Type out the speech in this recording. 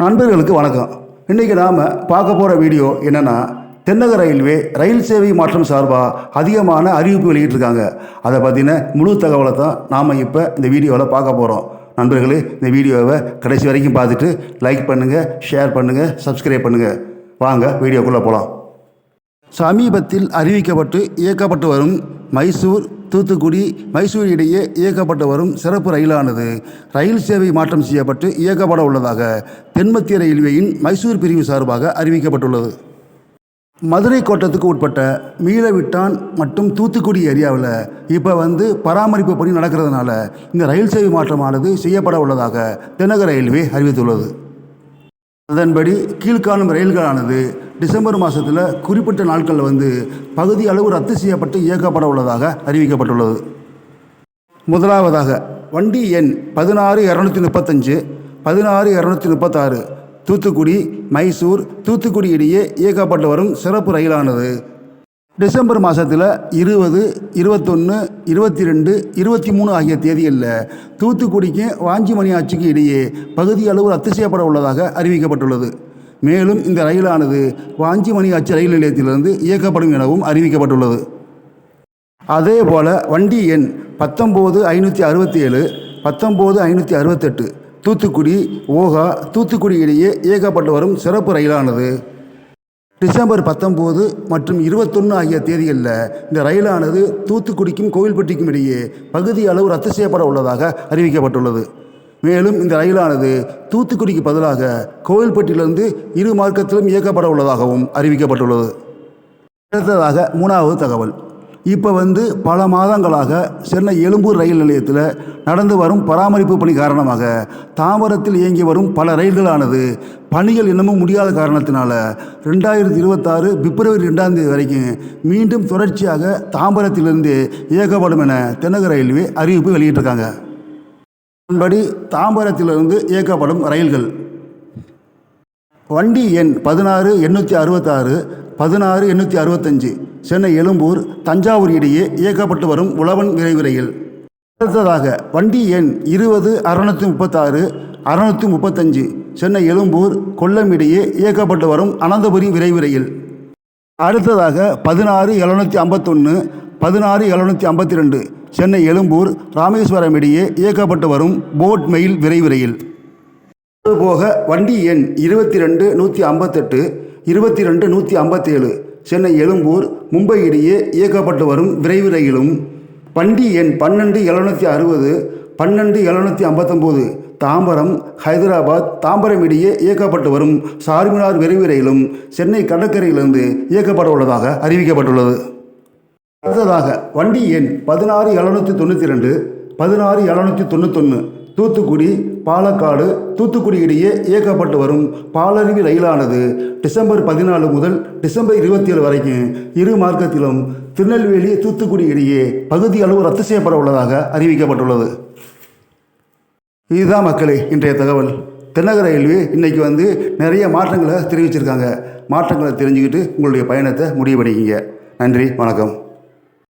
நண்பர்களுக்கு வணக்கம். இன்றைக்கி நாம் பார்க்க போகிற வீடியோ என்னென்னா தென்னக ரயில்வே ரயில் சேவை மாற்றம் சார்பாக அதிகமான அறிவிப்பு வெளியிட்டிருக்காங்க. அதை பற்றின முழு தகவலை தான் நாம் இப்போ இந்த வீடியோவில் பார்க்க போகிறோம் நண்பர்களே இந்த வீடியோவை கடைசி வரைக்கும் பார்த்துட்டு லைக் பண்ணுங்கள் ஷேர் பண்ணுங்கள் சப்ஸ்கிரைப் பண்ணுங்கள் வாங்க வீடியோக்குள்ளே போகலாம் சமீபத்தில் அறிவிக்கப்பட்டு இயக்கப்பட்டு வரும் மைசூர் தூத்துக்குடி மைசூர் இடையே இயக்கப்பட்டு வரும் சிறப்பு ரயிலானது ரயில் சேவை மாற்றம் செய்யப்பட்டு இயக்கப்பட உள்ளதாக தென்மத்திய ரயில்வேயின் மைசூர் பிரிவு சார்பாக அறிவிக்கப்பட்டுள்ளது. மதுரை கோட்டத்துக்கு உட்பட்ட மீளவிட்டான் மற்றும் தூத்துக்குடி ஏரியாவில் இப்போ வந்து பராமரிப்பு பணி நடக்கிறதுனால இந்த ரயில் சேவை மாற்றமானது செய்யப்பட உள்ளதாக தென்னக ரயில்வே அறிவித்துள்ளது. அதன்படி கீழ்காணும் ரயில்களானது டிசம்பர் மாதத்தில் குறிப்பிட்ட நாட்களில் வந்து பகுதி அளவு ரத்து செய்யப்பட்டு இயக்கப்பட உள்ளதாக அறிவிக்கப்பட்டுள்ளது. முதலாவதாக வண்டி எண் பதினாறு இரநூத்தி முப்பத்தஞ்சு பதினாறு இரநூத்தி முப்பத்தாறு தூத்துக்குடி மைசூர் தூத்துக்குடி இடையே இயக்கப்பட்டு வரும் சிறப்பு ரயிலானது. டிசம்பர் மாதத்தில் இருபது இருபத்தொன்று இருபத்தி ரெண்டு இருபத்தி மூணு ஆகிய தேதிகளில் தூத்துக்குடிக்கு வாஞ்சிமணி ஆட்சிக்கு இடையே பகுதி அளவு ரத்து செய்யப்பட உள்ளதாக அறிவிக்கப்பட்டுள்ளது. மேலும் இந்த ரயிலானது வாஞ்சிமணி ஆட்சி ரயில் நிலையத்திலிருந்து இயக்கப்படும் எனவும் அறிவிக்கப்பட்டுள்ளது. அதேபோல வண்டி எண் பத்தொம்போது ஐநூற்றி அறுபத்தி ஏழு பத்தொம்போது ஐநூற்றி அறுபத்தெட்டு தூத்துக்குடி ஓகா தூத்துக்குடி இடையே இயக்கப்பட்டு வரும் சிறப்பு ரயிலானது. டிசம்பர் பத்தொம்போது மற்றும் இருபத்தொன்று ஆகிய தேதிகளில் இந்த ரயிலானது தூத்துக்குடிக்கும் கோவில்பட்டிக்கும் இடையே பகுதி அளவு ரத்து செய்யப்பட உள்ளதாக அறிவிக்கப்பட்டுள்ளது. மேலும் இந்த ரயிலானது தூத்துக்குடிக்கு பதிலாக கோவில்பட்டியிலிருந்து இரு மார்க்கத்திலும் இயக்கப்பட உள்ளதாகவும் அறிவிக்கப்பட்டுள்ளது. அடுத்ததாக மூணாவது தகவல். இப்போ வந்து பல மாதங்களாக சென்னை எழும்பூர் ரயில் நிலையத்தில் நடந்து வரும் பராமரிப்பு பணி காரணமாக தாம்பரத்தில் இயங்கி வரும் பல ரயில்களானது பணிகள் இன்னமும் முடியாத காரணத்தினால ரெண்டாயிரத்தி இருபத்தாறு பிப்ரவரி ரெண்டாம் தேதி வரைக்கும் மீண்டும் தொடர்ச்சியாக தாம்பரத்திலிருந்து இயக்கப்படும் என தென்னக ரயில்வே அறிவிப்பு வெளியிட்டிருக்காங்க. அதன்படி தாம்பரத்திலிருந்து இயக்கப்படும் ரயில்கள். வண்டி எண் பதினாறு எண்ணூற்றி அறுபத்தாறு பதினாறு எண்ணூற்றி அறுபத்தஞ்சு சென்னை எழும்பூர் தஞ்சாவூர் இடையே இயக்கப்பட்டு வரும் உழவன் விரைவு ரயில். அடுத்ததாக வண்டி எண் இருபது அறுநூற்றி முப்பத்தாறு அறுநூற்றி முப்பத்தஞ்சு சென்னை எழும்பூர் கொல்லம் இடையே இயக்கப்பட்டு வரும் அனந்தபுரி விரைவு ரயில். அடுத்ததாக பதினாறு எழுநூற்றி ஐம்பத்தொன்று பதினாறு எழுநூற்றி ஐம்பத்தி ரெண்டு சென்னை எழும்பூர் ராமேஸ்வரம் இடையே இயக்கப்பட்டு வரும் போட் மெயில் விரைவு ரயில். அதுபோக வண்டி எண் இருபத்தி ரெண்டு நூற்றி ஐம்பத்தெட்டு இருபத்தி ரெண்டு நூற்றி ஐம்பத்தேழு சென்னை எழும்பூர் மும்பை இடையே இயக்கப்பட்டு வரும் விரைவு ரயிலும். வண்டி எண் பன்னெண்டு எழுநூற்றி அறுபது பன்னெண்டு எழுநூற்றி ஐம்பத்தொம்போது தாம்பரம் ஹைதராபாத் தாம்பரம் இடையே இயக்கப்பட்டு வரும் சார்மினார் விரைவு ரயிலும் சென்னை கடற்கரையிலிருந்து இயக்கப்பட உள்ளதாக அறிவிக்கப்பட்டுள்ளது. அடுத்ததாக வண்டி எண் பதினாறு எழுநூற்றி தொண்ணூற்றி ரெண்டு பதினாறு எழுநூற்றி தொண்ணூத்தொன்று தூத்துக்குடி பாலக்காடு தூத்துக்குடி இடையே இயக்கப்பட்டு வரும் பாலருவி ரயிலானது டிசம்பர் பதினாலு முதல் டிசம்பர் இருபத்தி ஏழு வரைக்கும் இரு மார்க்கத்திலும் திருநெல்வேலி தூத்துக்குடி இடையே பகுதி அளவு ரத்து செய்யப்பட உள்ளதாக அறிவிக்கப்பட்டுள்ளது. இதுதான் மக்களே இன்றைய தகவல். தென்னக ரயில்வே இன்றைக்கி வந்து நிறைய மாற்றங்களை தெரிவிச்சிருக்காங்க. மாற்றங்களை தெரிஞ்சுக்கிட்டு உங்களுடைய பயணத்தை முடிவு பண்ணிக்கிங்க நன்றி வணக்கம்.